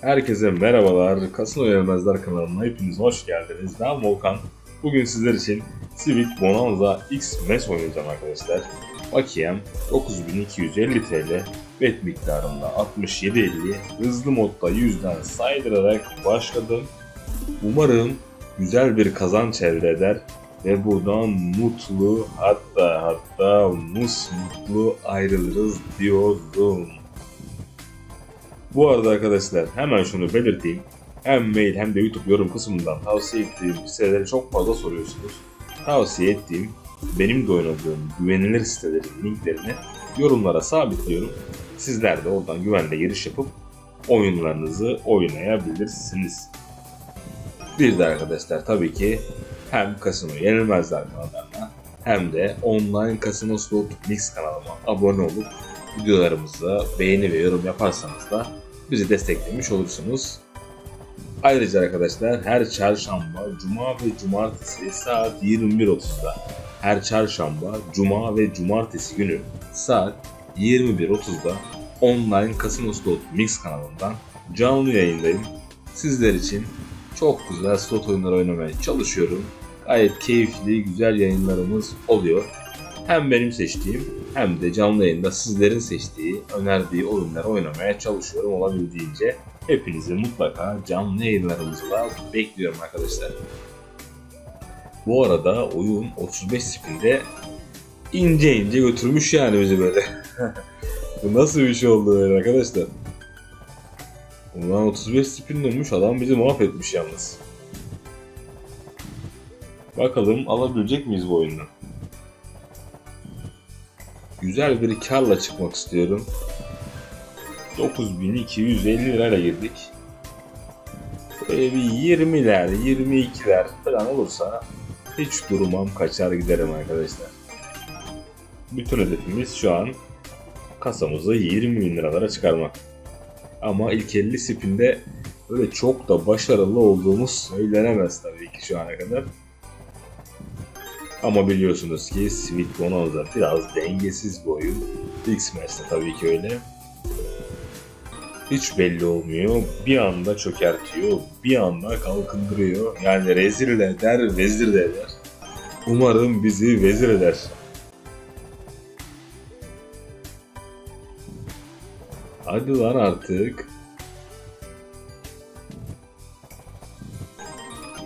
Herkese merhabalar. Kasino Yenilmezler kanalına hepiniz hoş geldiniz. Ben Volkan. Bugün sizler için Civic Bonanza X MES oynayacağım arkadaşlar. Bakiyem 9250 TL. Bet miktarında 67.50. Hızlı modda 100'den saydırarak başladım. Umarım güzel bir kazanç elde eder ve buradan mutlu hatta hatta musmutlu ayrılırız diyorum. Bu arada arkadaşlar hemen şunu belirteyim. Hem mail hem de YouTube yorum kısmından tavsiye ettiğim siteleri çok fazla soruyorsunuz. Tavsiye ettiğim benim de oynadığım güvenilir sitelerin linklerini yorumlara sabitliyorum. Sizler de oradan güvenle giriş yapıp oyunlarınızı oynayabilirsiniz. Bir de arkadaşlar tabii ki hem Kasino Yenilmezler kanallarına hem de online Kasino Slot Mix kanalıma abone olup videolarımıza beğeni ve yorum yaparsanız da bizi desteklemiş olursunuz. Ayrıca arkadaşlar her çarşamba, cuma ve cumartesi saat 21.30'da her çarşamba, cuma ve cumartesi günü saat 21.30'da online Casino Slot Mix kanalından canlı yayındayım. Sizler için çok güzel slot oyunları oynamaya çalışıyorum. Gayet keyifli, güzel yayınlarımız oluyor. Hem benim seçtiğim hem de canlı yayında sizlerin seçtiği, önerdiği oyunları oynamaya çalışıyorum olabildiğince. Hepinizi mutlaka canlı yayınlarımızla bekliyorum arkadaşlar. Bu arada oyun 35 spinde ince ince götürmüş yani bizi böyle. Bu nasıl bir şey oldu böyle arkadaşlar? Ulan 35 spin dönmüş adam bizi mahvetmiş yalnız. Bakalım alabilecek miyiz bu oyunu? Güzel bir karla çıkmak istiyorum. 9250 lirayla girdik. Böyle bir 20'ler, 22'ler falan olursa hiç durmam kaçar giderim arkadaşlar. Bütün hedefimiz şu an kasamızı 20 bin liralara çıkarmak. Ama ilk 50 spinde böyle çok da başarılı olduğumuz söylenemez tabii ki şu ana kadar. Ama biliyorsunuz ki Sweet Bonanza biraz dengesiz bir oyun. X-Mess'te tabii ki öyle. Hiç belli olmuyor. Bir anda çökertiyor, bir anda kalkındırıyor. Yani rezil de eder, vezir de eder. Umarım bizi vezir eder. Hadi lan artık.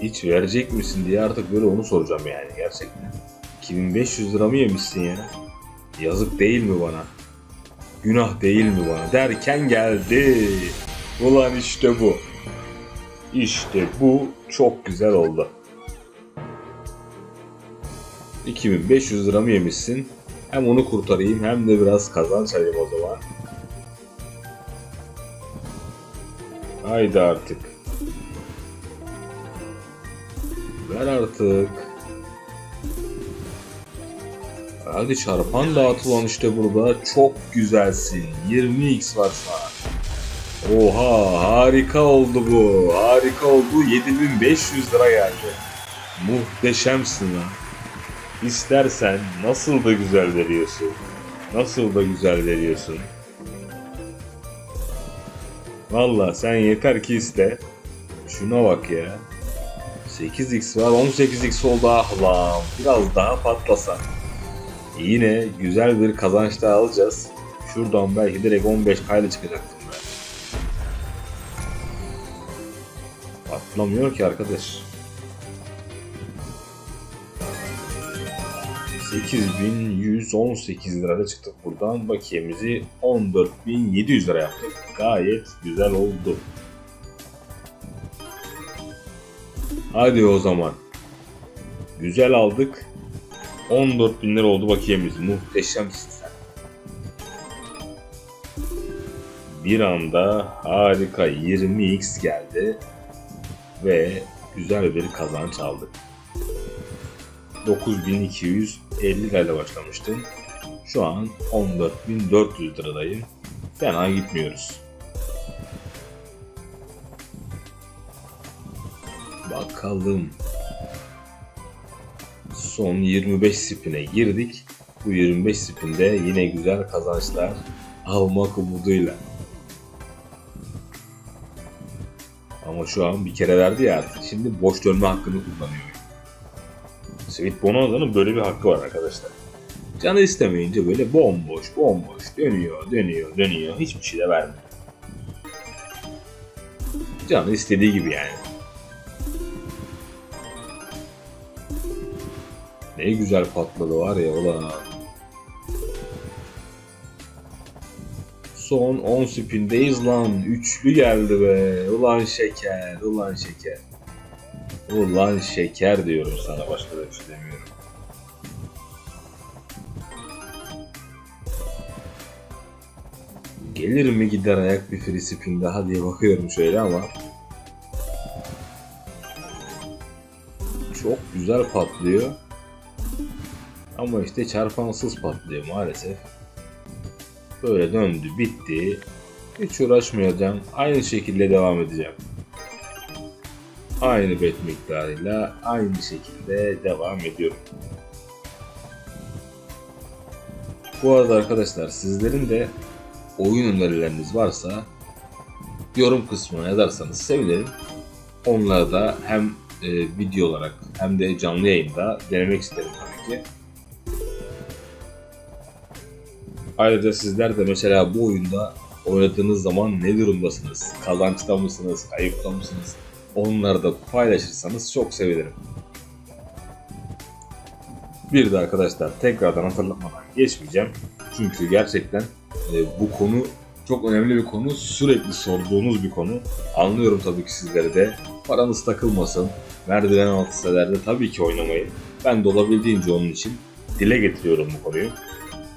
Hiç verecek misin diye artık böyle onu soracağım yani gerçekten. 2500 lira mı yemişsin ya? Yazık değil mi bana? Günah değil mi bana? Derken geldi. Ulan işte bu. İşte bu çok güzel oldu. 2500 lira mı yemişsin? Hem onu kurtarayım hem de biraz kazanç alayım o zaman. Haydi artık. Ver artık. Hadi çarpan dağıtılan işte burada. Çok güzelsin. 20x var sana. Oha harika oldu bu. Harika oldu. 7500 lira geldi. Muhteşemsin lan. İstersen nasıl da güzel veriyorsun. Nasıl da güzel veriyorsun. Valla sen yeter ki iste. Şuna bak ya. 8x var 18x oldu ah. Biraz daha patlasa. Yine güzel bir kazanç daha alacağız. Şuradan belki direkt 15 kayla çıkacaktım ben. Patlamıyor ki arkadaş. 8118 lirada çıktık buradan. Bakiyemizi 14700 lira yaptık. Gayet güzel oldu. Hadi o zaman. Güzel aldık. 14 bin lira oldu bakiyemiz. Muhteşemsin sen. Bir anda harika 20x geldi. Ve güzel bir kazanç aldık. 9250 lirayla başlamıştım. Şu an 14400 liradayım. Fena gitmiyoruz. Bakalım. Son 25 spine girdik. Bu 25 spinde yine güzel kazançlar almak umuduyla. Ama şu an bir kere verdi ya artık. Şimdi boş dönme hakkını kullanıyor. Sweet Bonanza'nın böyle bir hakkı var arkadaşlar. Canı istemeyince böyle bomboş bomboş dönüyor dönüyor dönüyor hiçbir şey de vermiyor. Canı istediği gibi yani. Ne güzel patladı var ya ulan. Son 10 spindeyiz lan. Üçlü geldi be. Ulan şeker, ulan şeker. Ulan şeker diyorum sana başka da şey demiyorum. Gelir mi gider ayak bir free spin daha diye bakıyorum şöyle ama çok güzel patlıyor. Ama işte çarpansız patlıyor maalesef. Böyle döndü bitti. Hiç uğraşmayacağım. Aynı şekilde devam edeceğim. Aynı bet miktarıyla aynı şekilde devam ediyorum. Bu arada arkadaşlar sizlerin de oyun önerileriniz varsa yorum kısmına yazarsanız sevinirim. Onları da hem e, video olarak hem de canlı yayında denemek isterim tabii ki. Ayrıca sizler de mesela bu oyunda oynadığınız zaman ne durumdasınız? Kazançta mısınız? Kayıpta mısınız? Onları da paylaşırsanız çok sevinirim. Bir de arkadaşlar tekrardan hatırlatmadan geçmeyeceğim. Çünkü gerçekten e, bu konu çok önemli bir konu. Sürekli sorduğunuz bir konu. Anlıyorum tabii ki sizleri de. Paranız takılmasın. Merdiven altı sitelerde tabii ki oynamayın. Ben de olabildiğince onun için dile getiriyorum bu konuyu.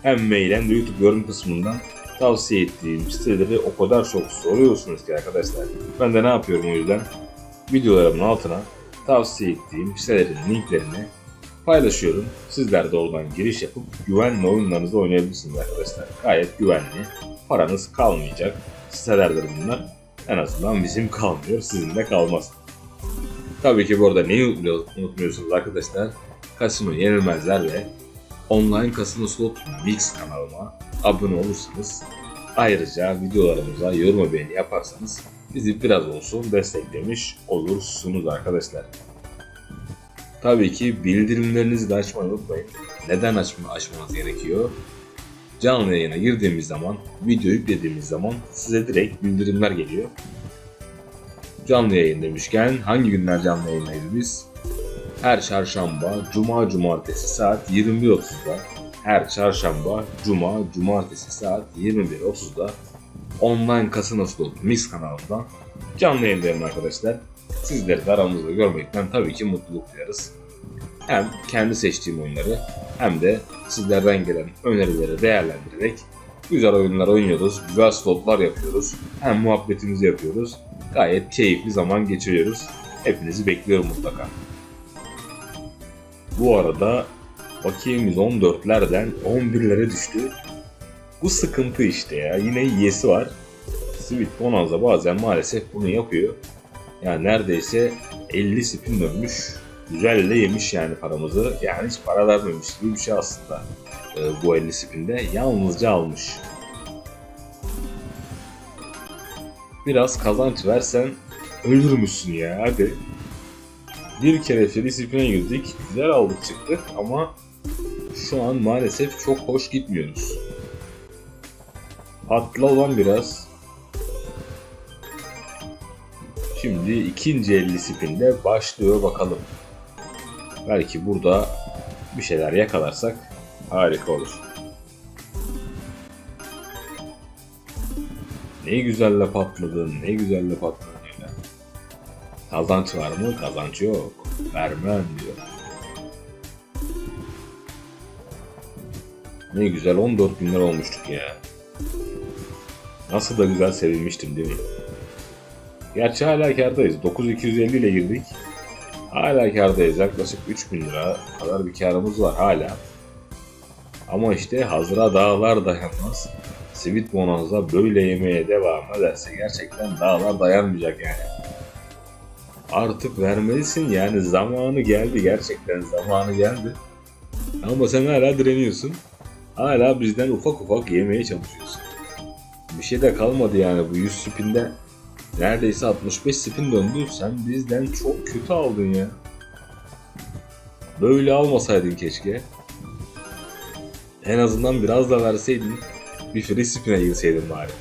Hem mail hem de YouTube yorum kısmından tavsiye ettiğim siteleri o kadar çok soruyorsunuz ki arkadaşlar. Ben de ne yapıyorum o yüzden? Videolarımın altına tavsiye ettiğim sitelerin linklerini paylaşıyorum. Sizler de oradan giriş yapıp güvenli oyunlarınızı oynayabilirsiniz arkadaşlar. Gayet güvenli. Paranız kalmayacak. Sitelerdir bunlar. En azından bizim kalmıyor. Sizin de kalmaz. Tabii ki bu arada neyi unutmuyorsunuz arkadaşlar? Kasino Yenilmezler ve Online Casino Slot Mix kanalıma abone olursanız ayrıca videolarımıza yorum beğeni yaparsanız bizi biraz olsun desteklemiş olursunuz arkadaşlar. Tabii ki bildirimlerinizi de açmayı unutmayın. Neden açma, açmanız gerekiyor? Canlı yayına girdiğimiz zaman, video yüklediğimiz zaman size direkt bildirimler geliyor. Canlı yayın demişken hangi günler canlı yayındayız biz? Her çarşamba, cuma, cumartesi saat 21.30'da. Her çarşamba, cuma, cumartesi saat 21.30'da online Casino Slot Mix kanalından canlı yayındayım arkadaşlar. Sizleri de aramızda görmekten tabii ki mutluluk duyarız. Hem kendi seçtiğim oyunları hem de sizlerden gelen önerileri değerlendirerek güzel oyunlar oynuyoruz, güzel slotlar yapıyoruz. Hem muhabbetimizi yapıyoruz. Gayet keyifli zaman geçiriyoruz. Hepinizi bekliyorum mutlaka. Bu arada bakiyemiz 14'lerden 11'lere düştü. Bu sıkıntı işte ya. Yine yesi var. Sweet Bonanza bazen maalesef bunu yapıyor. Yani neredeyse 50 spin dönmüş. Güzel de yemiş yani paramızı. Yani hiç para vermemiş gibi bir şey aslında. Ee, bu 50 spinde. Yalnızca almış. Biraz kazanç versen ölürmüşsün ya hadi. Bir kere free spin'e girdik. Güzel aldık çıktık ama şu an maalesef çok hoş gitmiyoruz. Patla olan biraz. Şimdi ikinci 50 spinde başlıyor bakalım. Belki burada bir şeyler yakalarsak harika olur. Ne güzelle patladın, ne güzelle patladın. Kazanç var mı? Kazanç yok. Vermem diyor. Ne güzel 14 bin olmuştuk ya. Nasıl da güzel sevilmiştim değil mi? Gerçi hala kardayız. 9250 ile girdik. Hala kardayız. Yaklaşık 3000 lira kadar bir karımız var hala. Ama işte hazıra dağlar dayanmaz. Sweet Bonanza böyle yemeye devam ederse gerçekten dağlar dayanmayacak yani. Artık vermelisin yani zamanı geldi gerçekten zamanı geldi. Ama sen hala direniyorsun. Hala bizden ufak ufak yemeye çalışıyorsun. Bir şey de kalmadı yani bu 100 spinde Neredeyse 65 spin döndü. Sen bizden çok kötü aldın ya. Böyle almasaydın keşke. En azından biraz da verseydin. Bir free spin'e girseydin bari.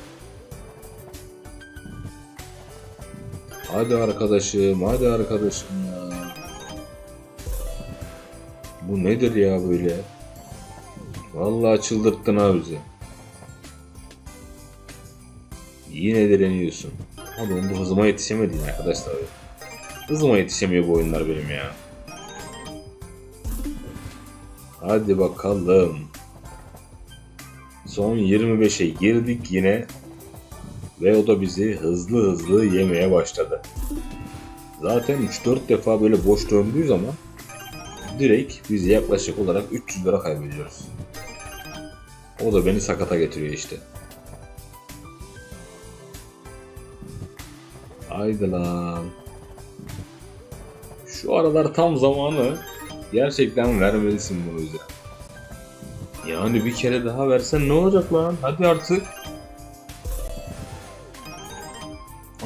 Hadi arkadaşım, hadi arkadaşım ya. Bu nedir ya böyle? Vallahi çıldırttın ha bizi. Yine direniyorsun. Oğlum bu hızıma yetişemedin arkadaşlar. Hızıma yetişemiyor bu oyunlar benim ya. Hadi bakalım. Son 25'e girdik yine. Ve o da bizi hızlı hızlı yemeye başladı. Zaten 3-4 defa böyle boş döndüğü zaman direkt biz yaklaşık olarak 300 lira kaybediyoruz. O da beni sakata getiriyor işte. Haydi lan. Şu aralar tam zamanı gerçekten vermelisin bunu bize. Yani bir kere daha versen ne olacak lan? Hadi artık.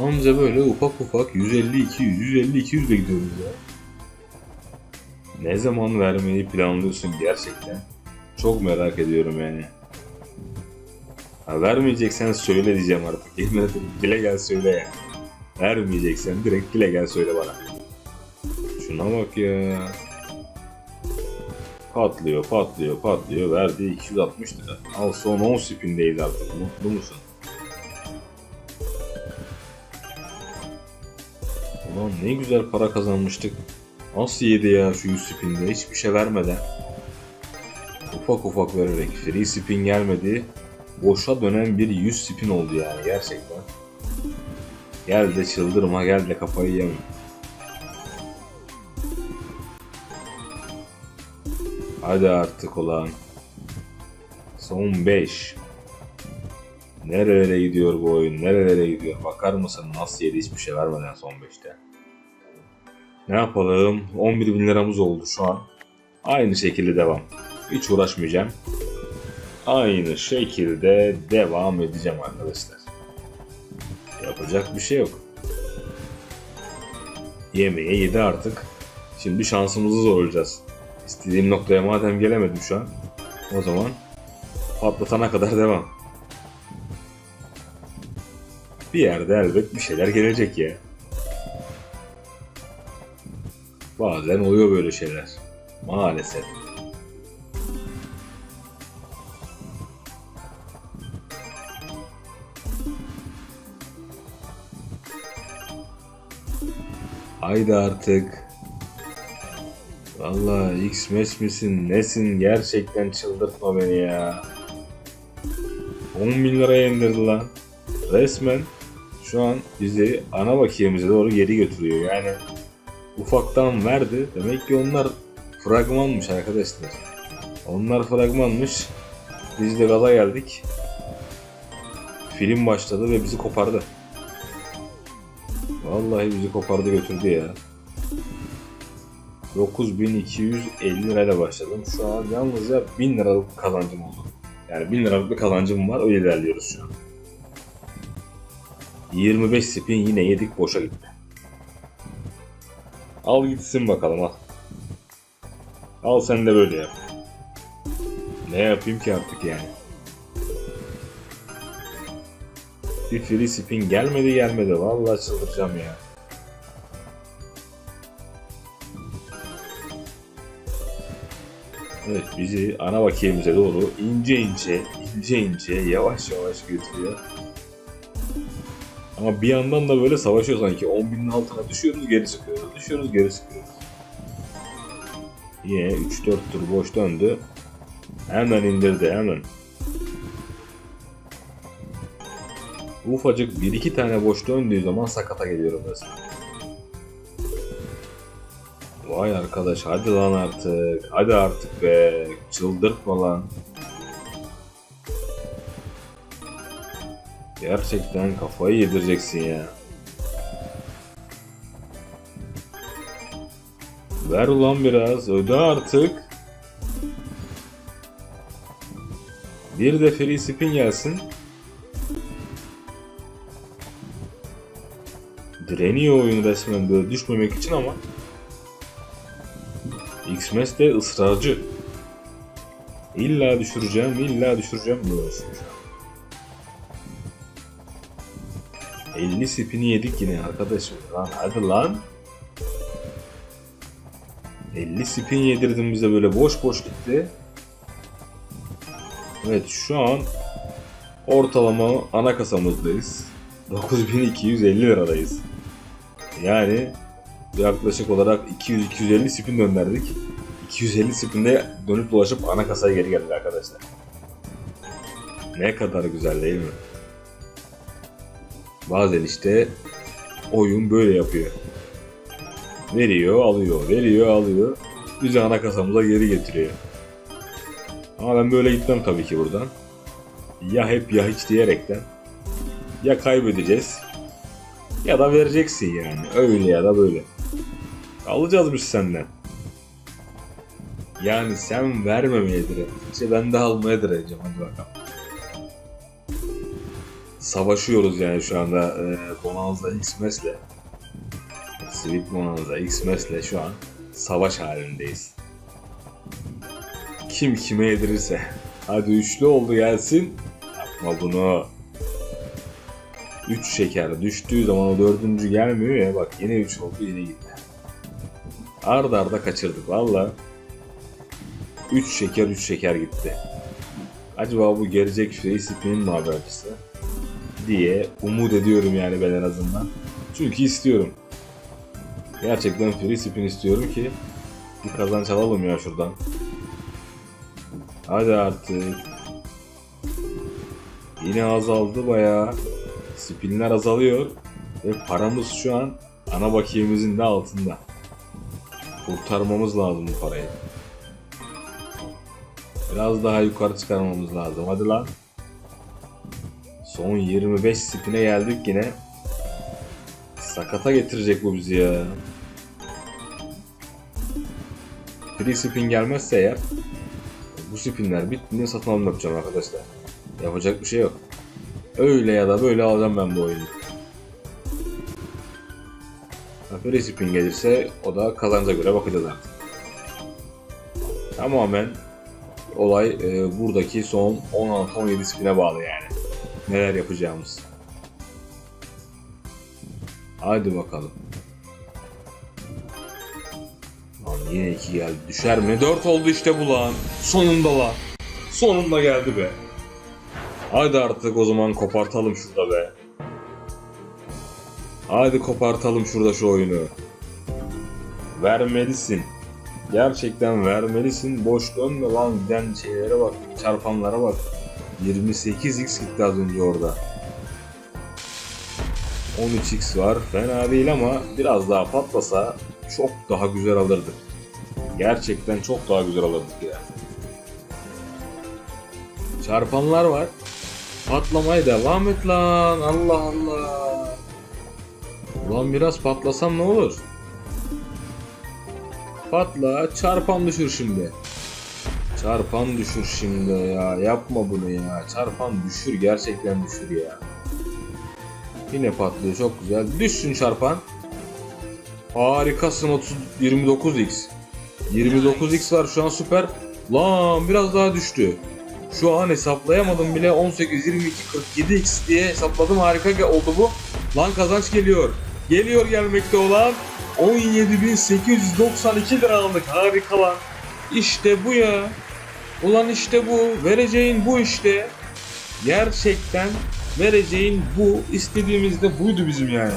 Anca böyle ufak ufak 150 200 150 200 de gidiyoruz ya. Ne zaman vermeyi planlıyorsun gerçekten? Çok merak ediyorum yani. Ha, vermeyeceksen söyle diyeceğim artık. Yemin dile gel söyle ya. Vermeyeceksen direkt dile gel söyle bana. Şuna bak ya. Patlıyor, patlıyor, patlıyor. Verdi 260 lira. Al son 10 spindeyiz artık. Mutlu musun? Ulan ne güzel para kazanmıştık. Nasıl yedi ya şu 100 spinde hiçbir şey vermeden. Ufak ufak vererek free spin gelmedi. Boşa dönen bir 100 spin oldu yani gerçekten. Gel de çıldırma gel de kafayı yeme. Hadi artık ulan. Son 5. Nerelere gidiyor bu oyun? Nerelere gidiyor? Bakar mısın nasıl yedi hiçbir şey vermeden son 5'te. Ne yapalım? 11 bin liramız oldu şu an. Aynı şekilde devam. Hiç uğraşmayacağım. Aynı şekilde devam edeceğim arkadaşlar. Yapacak bir şey yok. Yemeğe yedi artık. Şimdi şansımızı zorlayacağız. İstediğim noktaya madem gelemedim şu an. O zaman patlatana kadar devam. Bir yerde elbet bir şeyler gelecek ya. Bazen oluyor böyle şeyler. Maalesef. Haydi artık. Vallahi X mes misin nesin gerçekten çıldırtma beni ya. 10 bin liraya indirdi lan. Resmen şu an bizi ana bakiyemize doğru geri götürüyor yani. Ufaktan verdi. Demek ki onlar fragmanmış arkadaşlar. Onlar fragmanmış. Biz de gaza geldik. Film başladı ve bizi kopardı. Vallahi bizi kopardı götürdü ya. 9250 lirayla başladım. Şu an yalnızca 1000 liralık kazancım oldu. Yani 1000 liralık bir kazancım var. Öyle ilerliyoruz şu an. 25 spin yine yedik boşa gitti. Al gitsin bakalım al. Al sen de böyle yap. Ne yapayım ki artık yani. Bir free spin gelmedi gelmedi. Vallahi çıldıracağım ya. Evet bizi ana bakiyemize doğru ince ince ince ince yavaş yavaş götürüyor. Ama bir yandan da böyle savaşıyor sanki. 10 binin altına düşüyoruz geri çıkıyoruz. Düşüyoruz geri çıkıyoruz. Yine 3-4 tur boş döndü. Hemen indirdi hemen. Ufacık 1-2 tane boş döndüğü zaman sakata geliyorum resmen. Vay arkadaş hadi lan artık. Hadi artık be. Çıldırtma lan. Gerçekten kafayı yedireceksin ya. Ver ulan biraz. Öde artık. Bir de free spin gelsin. Direniyor oyun resmen böyle düşmemek için ama X-Mes de ısrarcı. İlla düşüreceğim, illa düşüreceğim şu an. 50 spini yedik yine arkadaşım. Lan hadi lan. 50 spin yedirdin bize böyle boş boş gitti. Evet şu an ortalama ana kasamızdayız. 9250 liradayız. Yani yaklaşık olarak 200-250 spin gönderdik. 250 spinde dönüp dolaşıp ana kasaya geri geldik arkadaşlar. Ne kadar güzel değil mi? Bazen işte oyun böyle yapıyor. Veriyor, alıyor, veriyor, alıyor. Bizi ana kasamıza geri getiriyor. Ama ben böyle gitmem tabii ki buradan. Ya hep ya hiç diyerekten. Ya kaybedeceğiz ya da vereceksin yani. Öyle ya da böyle. Alacağız biz senden. Yani sen vermemeye direneceksin. Ben de almaya direneceğim. Hadi bakalım. Savaşıyoruz yani şu anda e, Bonanza X-Mes'le. Sweet Bonanza X-Mes'le şu an savaş halindeyiz. Kim kime yedirirse. Hadi üçlü oldu gelsin. Yapma bunu. 3 şeker düştüğü zaman o dördüncü gelmiyor ya bak yine 3 oldu yine gitti. Arda arda kaçırdık valla. 3 şeker 3 şeker gitti. Acaba bu gelecek free spin'in mi habercisi? Diye umut ediyorum yani ben en azından. Çünkü istiyorum. Gerçekten free spin istiyorum ki bir kazanç alalım ya şuradan. Hadi artık. Yine azaldı bayağı. Spinler azalıyor. Ve paramız şu an ana bakiyemizin de altında. Kurtarmamız lazım bu parayı. Biraz daha yukarı çıkarmamız lazım. Hadi lan. Son 25 spine geldik yine. Sakata getirecek bu bizi ya. Free spin gelmezse eğer bu spinler bittiğinde satın alım yapacağım arkadaşlar. Yapacak bir şey yok. Öyle ya da böyle alacağım ben bu oyunu. Free spin gelirse o da kazanca göre bakacağız artık. Tamamen olay e, buradaki son 16-17 spine bağlı yani. Neler yapacağımız. Hadi bakalım. Lan yine 2 geldi. Düşer mi? 4 oldu işte bu lan. Sonunda lan. Sonunda geldi be. Hadi artık o zaman kopartalım şurada be. Hadi kopartalım şurada şu oyunu. Vermelisin. Gerçekten vermelisin. Boş dönme lan giden şeylere bak. Çarpanlara bak. 28x gitti az önce orada. 13x var. Fena değil ama biraz daha patlasa çok daha güzel alırdık. Gerçekten çok daha güzel alırdık ya. Çarpanlar var. Patlamaya devam et lan. Allah Allah. Ulan biraz patlasam ne olur? Patla, çarpan düşür şimdi. Çarpan düşür şimdi ya. Yapma bunu ya. Çarpan düşür, gerçekten düşür ya. Yine patlıyor, çok güzel. Düşsün çarpan. Harikasın 30 29x. 29x var şu an süper. Lan biraz daha düştü. Şu an hesaplayamadım bile 18, 22, 47x diye hesapladım harika oldu bu. Lan kazanç geliyor. Geliyor gelmekte olan 17.892 lira aldık harika lan. İşte bu ya. Ulan işte bu. Vereceğin bu işte. Gerçekten vereceğin bu. İstediğimiz de buydu bizim yani.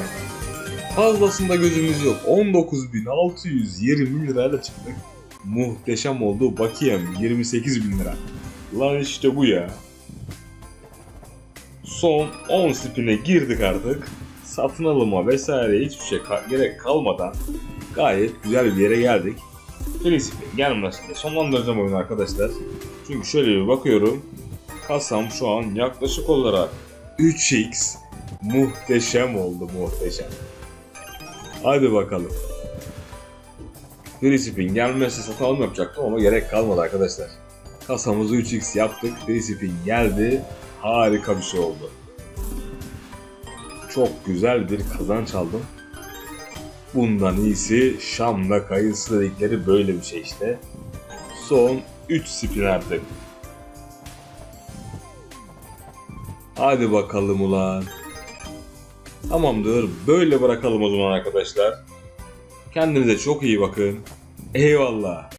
Fazlasında gözümüz yok. 19.620 lirayla çıktık. Muhteşem oldu. Bakiyem 28.000 lira. Lan işte bu ya. Son 10 spine girdik artık. Satın alıma vesaire hiçbir şey ka- gerek kalmadan gayet güzel bir yere geldik. Free spin gelmesinde sonlandıracağım oyunu arkadaşlar. Çünkü şöyle bir bakıyorum. Kasam şu an yaklaşık olarak 3x muhteşem oldu muhteşem. Hadi bakalım. Free spin gelmezse yapacaktım ama gerek kalmadı arkadaşlar. Kasamızı 3x yaptık. Free geldi. Harika bir şey oldu. Çok güzel bir kazanç aldım. Bundan iyisi Şam'la kayısı dedikleri böyle bir şey işte. Son 3 spin artık. Hadi bakalım ulan. Tamamdır. Böyle bırakalım o zaman arkadaşlar. Kendinize çok iyi bakın. Eyvallah.